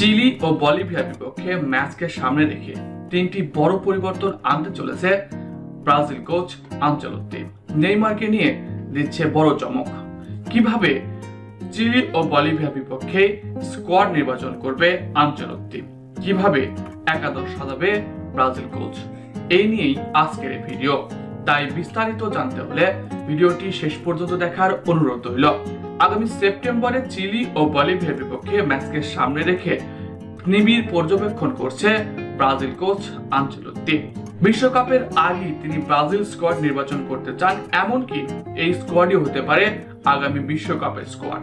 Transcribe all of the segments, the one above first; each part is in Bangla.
চিলি ও বলিভিয়ার বিপক্ষে ম্যাচকে সামনে রেখে তিনটি বড় পরিবর্তন আনতে চলেছে ব্রাজিল কোচ আঞ্চলত্তি। নেইমারকে নিয়ে দিচ্ছে বড় চমক। কীভাবে চিলি ও বলিভিয়ার বিপক্ষে স্কোয়াড নির্বাচন করবে আঞ্চলত্তি? কীভাবে একাদশ সাজাবে ব্রাজিল কোচ? এই নিয়েই আজকের ভিডিও। তাই বিস্তারিত জানতে হলে ভিডিওটি শেষ পর্যন্ত দেখার অনুরোধ রইল। আগামী সেপ্টেম্বরে চিলি ও বলিভিয়ার বিপক্ষে ম্যাচকে সামনে রেখে নিবিড় পর্যবেক্ষণ করছে ব্রাজিল কোচ আঞ্চলত্তি। বিশ্বকাপের আগেই তিনি ব্রাজিল স্কোয়াড নির্বাচন করতে চান, এমনকি এই স্কোয়াডই হতে পারে আগামী বিশ্বকাপের স্কোয়াড।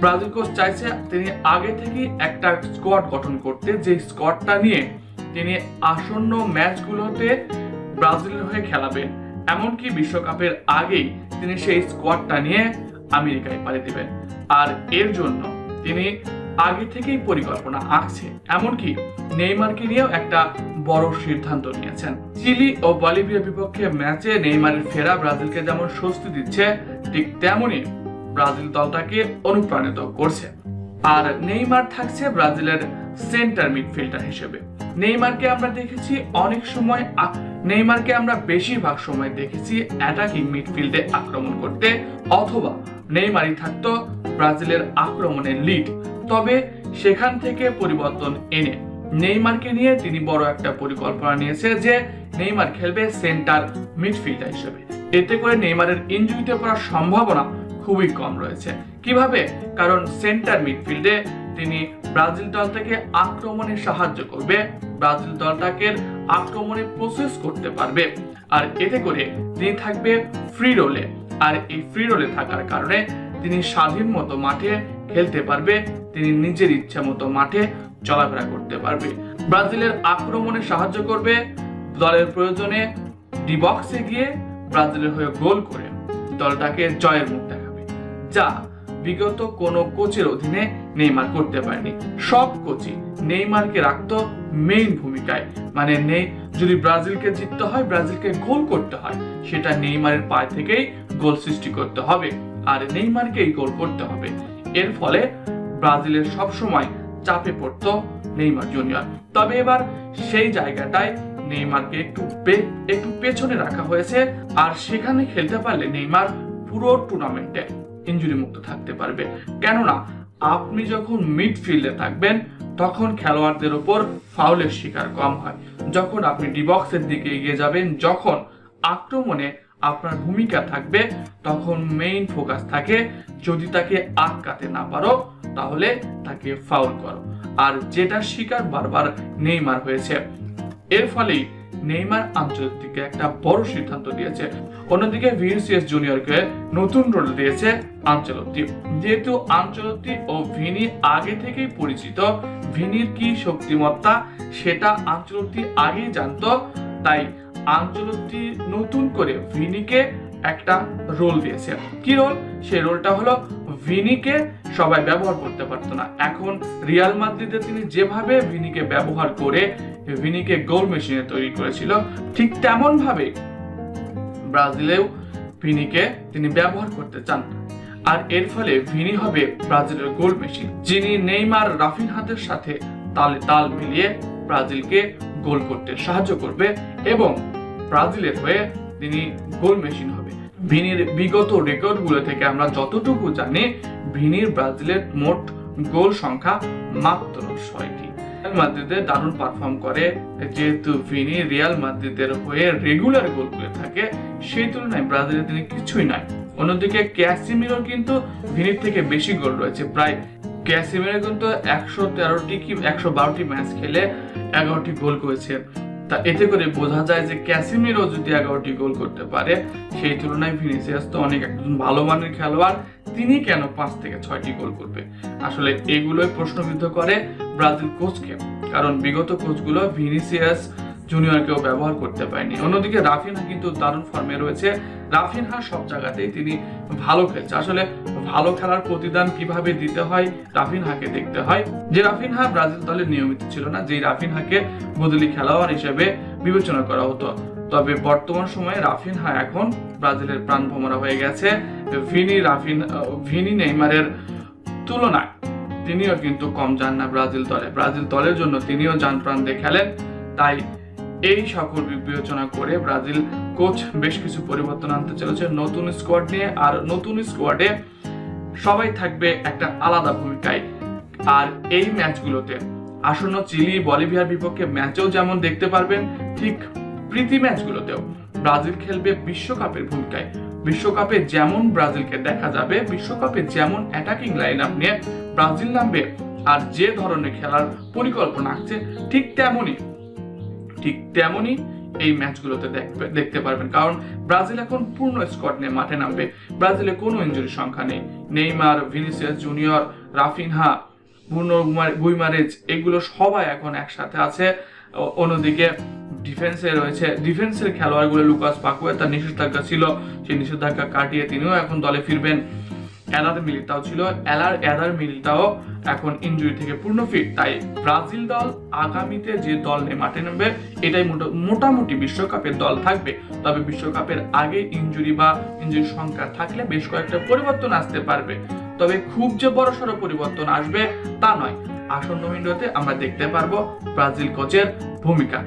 ব্রাজিল কোচ চাইছে তিনি আগে থেকেই একটা স্কোয়াড গঠন করতে, যে স্কোয়াডটা নিয়ে তিনি আসন্ন ম্যাচগুলোতে ব্রাজিলের হয়ে খেলাবেন। এমনকি বিশ্বকাপের আগেই তিনি সেই স্কোয়াডটা নিয়ে আমেরিকায় পাড়ি দেবেন। আর এর জন্য তিনি আগে থেকেই পরিকল্পনা আঁকছে। এমনকি নেইমারকে নিয়েও একটা বড় সিদ্ধান্ত নিয়েছেন। চিলি ও বলিভিয়ার বিপক্ষে ম্যাচে নেইমারের ফেরা ব্রাজিলকে যেমন স্বস্তি দিচ্ছে, ঠিক তেমনই ব্রাজিল দলটাকে অনুপ্রাণিত করছে। আর নেইমার থাকছে ব্রাজিলের সেন্টার মিডফিল্ডার হিসেবে। নেইমারকে আমরা দেখেছি অনেক সময় নেইমারকে আমরা বেশিরভাগ সময় দেখেছি অ্যাটাকিং মিডফিল্ডে আক্রমণ করতে, অথবা নেইমারই থাকতো ব্রাজিলের আক্রমণের লিড তবে সেখান থেকে পরিবর্তন এনে নেইমারকে নিয়ে তিনি বড় একটা পরিকল্পনা নিয়েছে যে নেইমার খেলবে সেন্টার মিডফিল্ডার হিসেবে। এতে করে নেইমারের ইঞ্জুরিতে পড়ার সম্ভাবনা খুবই কম রয়েছে। কীভাবে? কারণ সেন্টার মিডফিল্ডে তিনি ব্রাজিল দলটাকে আক্রমণে সাহায্য করবে, ব্রাজিল দলটাকে আক্রমণে প্রসেস করতে পারবে। আর এতে করে তিনি থাকবে ফ্রি রোলে আর এই ফ্রি রোলে থাকার কারণে তিনি স্বাধীন মতো মাঠে খেলতে পারবে, তিনি নিজের ইচ্ছা মতো মাঠে চলাফেরা করতে পারবে। ব্রাজিলের আক্রমণে সাহায্য করবে, দলের প্রয়োজনে ডিবক্সে গিয়ে ব্রাজিলের হয়ে গোল করে দলটাকে জয়ের মুখ দেখাবে। যা বিগত কোন কোচের অধীনে নেইমার করতে পারেনি। সব কোচই নেইমারকে রাখতো মেইন ভূমিকায়। মানে নেই যদি ব্রাজিলকে জিততে হয়, ব্রাজিলকে গোল করতে হয়, সেটা নেইমারের পায়ে থেকেই গোল সৃষ্টি করতে হবে। আর নেইমারকেই গোল করতে হবে। এর ফলে ব্রাজিলের সব সময় চাপে পড়তো নেইমার জুনিয়র। তবে এবার সেই জায়গাটায় নেইমারকে একটু একটু পেছনে রাখা হয়েছে। আর সেখানে খেলতে পারলে নেইমার পুরো টুর্নামেন্টে ইনজুরি মুক্ত থাকতে পারবে। কেননা, আপনি যখন মিডফিল্ডে থাকবেন, তখন খেলোয়াড়দের উপর ফাউলের শিকার কম হয়। যখন আপনি ডিবক্সের দিকে এগিয়ে যাবেন, যখন আক্রমণে আপনার ভূমিকা থাকবে, তখন মেইন ফোকাস থাকে, যদি তাকে আটকাতে না পারো, তাহলে তাকে ফাউল করো। আর যেটা শিকার বারবার নেইমার হয়েছে, এর ফলেই নেইমার আঞ্চলিককে একটা বড় সিদ্ধান্ত দিয়েছে। অন্যদিকে ভিনিসিয়াস জুনিয়রকে নতুন রোল দিয়েছে আঞ্চলতি যেহেতু আঞ্চলতি ও ভিনি আগে থেকেই পরিচিত, ভিনির কি শক্তিমত্তা সেটা আঞ্চলতি আগেই জানতো, তাই আঞ্চলতি নতুন করে ভিনিকে একটা রোল দিয়েছে। কি রোল সেই রোলটা হলো ভিনিকে সবাই ব্যবহার করতে পারতো না। এখন রিয়াল মাদ্রিদে তিনি যেভাবে ভিনিকে ব্যবহার করে ভিনিকে গোল মেশিনে তৈরি করেছিল, ঠিক তেমন ভাবে ব্রাজিলেও ভিনিকে তিনি ব্যবহার করতে চান। আর এর ফলে ভিনি হবে ব্রাজিলের গোল মেশিন, যিনি নেইমার রাফিন হাতের সাথে তালে তাল মিলিয়ে ব্রাজিলকে গোল করতে সাহায্য করবে এবং ব্রাজিলের হয়ে তিনি গোল মেশিন হবে। ভিনির বিগত রেকর্ডগুলো থেকে আমরা যতটুকু জানি ভিনির ব্রাজিলের মোট গোল সংখ্যা মাত্র ছয়টি। রিয়াল মাদ্রিদে দারুণ পারফর্ম করে। যেহেতু ভিনি রিয়াল মাদ্রিদের হয়ে রেগুলার গোল করে থাকে, সেই তুলনায় তিনি কিছুই নাই। অন্যদিকে ক্যাসিমিরো কিন্তু ভিনির থেকে বেশি গোল রয়েছে। প্রায় ক্যাসিমিরো কিন্তু একশো তেরোটি কি একশো বারোটি ম্যাচ খেলে এগারোটি গোল করেছে। তা এতে করে বোঝা যায় যে ক্যাসিমিরো যদি এগারোটি গোল করতে পারে, সেই তুলনায় ভিনিসিয়াস তো অনেক একজন ভালো মানের খেলোয়াড়, তিনি কেন পাঁচ থেকে ছয়টি গোল করবে? আসলে এগুলোই প্রশ্নবিদ্ধ করে। ব্রাজিল কোচকে কারণ বিগত কোচগুলো ভিনিসিয়াস জুনিয়রকেও ব্যবহার করতে পারেনি। অন্যদিকে রাফিনহা কিন্তু দারুণ ফর্মে রয়েছে। রাফিনহা সব জায়গাতেই তিনি ভালো খেলছে। আসলে ভালো খেলার প্রতিদান কীভাবে দিতে হয়, রাফিনহাকে দেখতে হয়। যে রাফিনহা ব্রাজিল দলে নিয়মিত ছিল না যে রাফিনহাকে বদলি খেলোয়াড় হিসেবে বিবেচনা করা হতো। তবে বর্তমান সময়ে রাফিনহা এখন ব্রাজিলের প্রাণ ভোমরা হয়ে গেছে। ভিনি রাফিন ভিনি নেইমারের তুলনায়। তিনিও কিন্তু কম যান না ব্রাজিল দলে। ব্রাজিল দলের জন্য তিনিও যান প্রাণ দিয়ে খেলেন। তাই এই সকল বিবেচনা করে ব্রাজিল কোচ বেশ কিছু পরিবর্তন আনতে চলেছে। নতুন স্কোয়াড নিয়ে আর নতুন স্কোয়াডে সবাই থাকবে একটা আলাদা ভূমিকায়। আর এই ম্যাচগুলোতে আসন্ন চিলি বলিভিয়ার বিপক্ষে ম্যাচেও যেমন দেখতে পারবেন, ঠিক প্রীতি ম্যাচগুলোতেও ব্রাজিল খেলবে বিশ্বকাপের ভূমিকায়। বিশ্বকাপে যেমন ব্রাজিলকে দেখা যাবে, বিশ্বকাপে যেমন অ্যাটাকিং লাইন আপ নিয়ে ব্রাজিল নামবে, আর যে ধরনের খেলার পরিকল্পনা আছে, ঠিক তেমনই ঠিক তেমনই এই ম্যাচগুলোতে দেখতে পারবেন। কারণ ব্রাজিল এখন পূর্ণ স্কোয়াড নিয়ে মাঠে নামবে। ব্রাজিলে কোনো ইঞ্জুরির সংখ্যা নেই। Neymar, Vinicius junior Raphinha Guimaraes, এগুলো সবাই এখন একসাথে আছে। অন্যদিকে ডিফেন্সে রয়েছে। ডিফেন্সের খেলোয়াড়গুলো লুকাস পাকুয়া তার নিষেধাজ্ঞা ছিল। সেই নিষেধাজ্ঞা কাটিয়ে তিনিও এখন দলে ফিরবেন। এলার মিলিতাও ছিল। এলার এলার মিলিতাও এখন ইনজুরি থেকে পূর্ণ ফিট তাই ব্রাজিল দল আগামীতে যে দল নিয়ে মাঠে নামবে, এটাই মোটা- মোটামুটি বিশ্বকাপের দল থাকবে। তবে বিশ্বকাপের আগে ইনজুরি বা ইনজুরি সংখ্যা থাকলে বেশ কয়েকটা পরিবর্তন আসতে পারবে। তবে খুব যে বড়সড় পরিবর্তন আসবে তা নয়। আসন্ন উইন্ডোতে আমরা দেখতে পারব ব্রাজিল কোচের ভূমিকা।